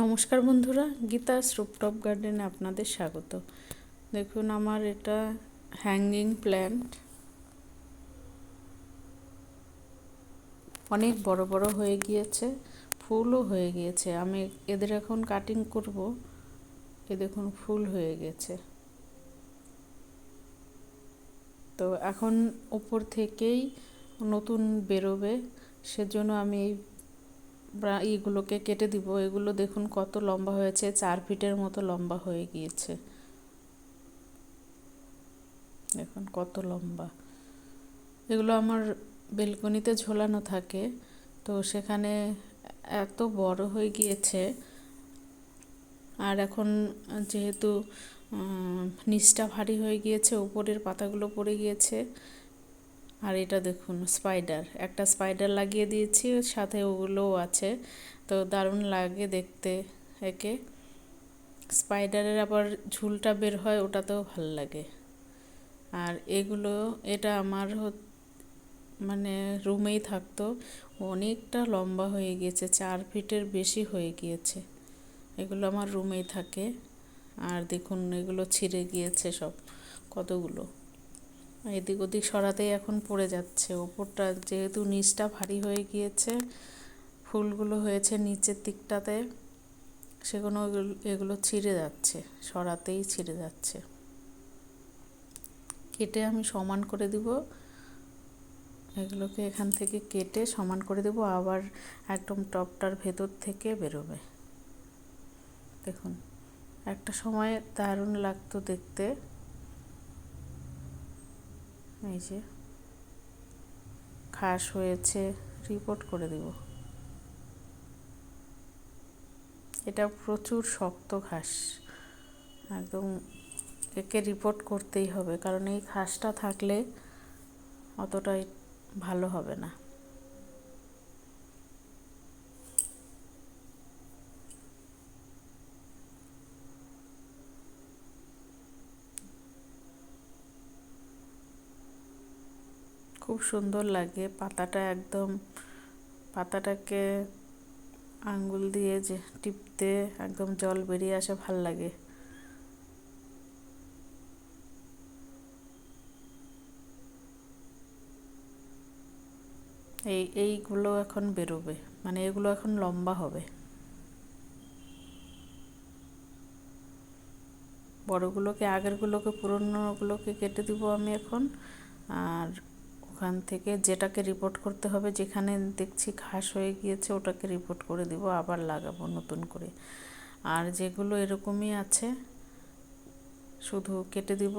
নমস্কার বন্ধুরা, গীতা রুপটপ গার্ডেনে আপনাদের স্বাগত। দেখুন, আমার এটা হ্যাঙ্গিং প্ল্যান্ট অনেক বড় বড় হয়ে গিয়েছে, ফুলও হয়ে গিয়েছে। আমি এদের এখন কাটিং করব। এ দেখুন, ফুল হয়ে গেছে। তো এখন উপর থেকেই নতুন বেরোবে, সেজন্য আমি এই এইগুলোকে কেটে দিব। এগুলো দেখুন কত লম্বা হয়েছে, চার ফিটের মতো লম্বা হয়ে গিয়েছে। দেখুন কত লম্বা। এগুলো আমার বেলকনিতে ঝোলানো থাকে, তো সেখানে এত বড় হয়ে গিয়েছে। আর এখন যেহেতু নিচটা ভারী হয়ে গিয়েছে, উপরের পাতাগুলো পড়ে গিয়েছে আর এটা দেখুন স্পাইডার একটা স্পাইডার লাগিয়ে দিয়েছি, সাথে ওগুলোও আছে। তো দারুণ লাগে দেখতে, একে। স্পাইডারের আবার ঝুলটা বের হয়, ওটাতেও ভালো লাগে। আর এগুলো, এটা আমার মানে রুমেই থাকতো। অনেকটা লম্বা হয়ে গিয়েছে, চার ফিটের বেশি হয়ে গিয়েছে। এগুলো আমার রুমেই থাকে। আর দেখুন, এগুলো ছিঁড়ে গিয়েছে সব, কতগুলো। এদিক ওদিক সরাতেই এখন পড়ে যাচ্ছে। ওপরটা যেহেতু নিচটা ভারী হয়ে গিয়েছে, ফুলগুলো হয়েছে নিচের দিকটাতে, সেগুলো এগুলো ছিঁড়ে যাচ্ছে, সরাতেই ছিঁড়ে যাচ্ছে। কেটে আমি সমান করে দিব। এগুলোকে এখান থেকে কেটে সমান করে দেব, আবার একদম টপটার ভেতর থেকে বেরোবে। দেখুন, একটা সময় দারুণ লাগতো দেখতে। এই যে, খাস হয়েছে রিপোর্ট করে দেব। এটা প্রচুর শক্ত ঘাস। একদম একে রিপোর্ট করতেই হবে, কারণ এই ঘাসটা থাকলে অতটাই ভালো হবে না। খুব সুন্দর লাগে। পাতাটা একদম, পাতাটাকে আঙ্গুল দিয়ে যে টিপতে একদম জল বেরিয়ে আসে, ভালো লাগে। এই, এইগুলো এখন বেরোবে মানে এগুলো এখন লম্বা হবে। বড়গুলোকে, আগেরগুলোকে, পুরনোগুলোকে কেটে দিব আমি এখন। আর ওখান থেকে যেটাকে রিপোর্ট করতে হবে, যেখানে দেখছি ঘাস হয়ে গিয়েছে, ওটাকে রিপোর্ট করে দিব, আবার লাগাবো নতুন করে। আর যেগুলো এরকমই আছে, শুধু কেটে দিব।